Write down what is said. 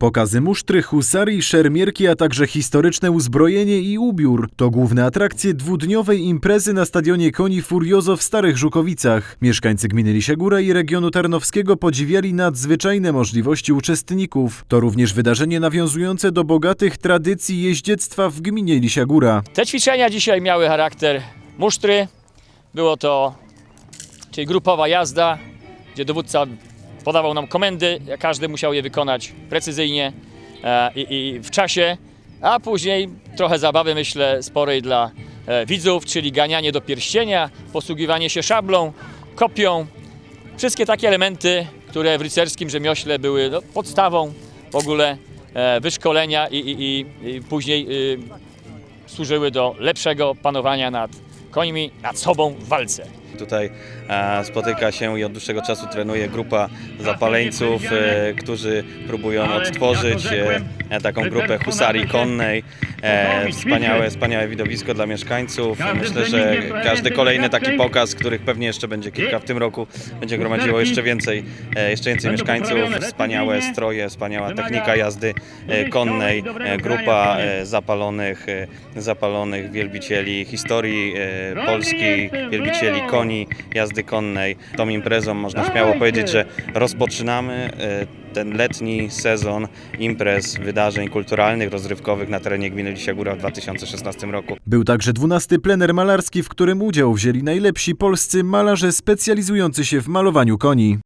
Pokazy musztry, husarii, szermierki, a także historyczne uzbrojenie i ubiór to główne atrakcje dwudniowej imprezy na stadionie Koni Furiozo w Starych Żukowicach. Mieszkańcy gminy Lisiagóra i regionu tarnowskiego podziwiali nadzwyczajne możliwości uczestników. To również wydarzenie nawiązujące do bogatych tradycji jeździectwa w gminie Lisiagóra. Te ćwiczenia dzisiaj miały charakter musztry. Było to czyli grupowa jazda, gdzie dowódca podawał nam komendy, każdy musiał je wykonać precyzyjnie e, i, i w czasie, a później trochę zabawy, myślę, sporej dla e, widzów, czyli ganianie do pierścienia, posługiwanie się szablą, kopią. Wszystkie takie elementy, które w rycerskim rzemiośle były no, podstawą w ogóle e, wyszkolenia i, i, i, później y, służyły do lepszego panowania nad końmi, nad sobą w walce. Tutaj e, spotyka się i od dłuższego czasu trenuje grupa zapaleńców, e, którzy próbują odtworzyć e, taką grupę husarii konnej. Wspaniałe, wspaniałe widowisko dla mieszkańców. Myślę, że każdy kolejny taki pokaz, których pewnie jeszcze będzie kilka w tym roku, będzie gromadziło jeszcze więcej, jeszcze więcej mieszkańców. Wspaniałe stroje, wspaniała technika jazdy konnej, grupa zapalonych, zapalonych wielbicieli historii e, Polski, wielbicieli koni, jazdy konnej. Tą imprezą można śmiało powiedzieć, że rozpoczynamy e, ten letni sezon imprez, wydarzeń kulturalnych, rozrywkowych na terenie gminy Lisiagóra w 2016 roku. Był także 12 plener malarski, w którym udział wzięli najlepsi polscy malarze specjalizujący się w malowaniu koni.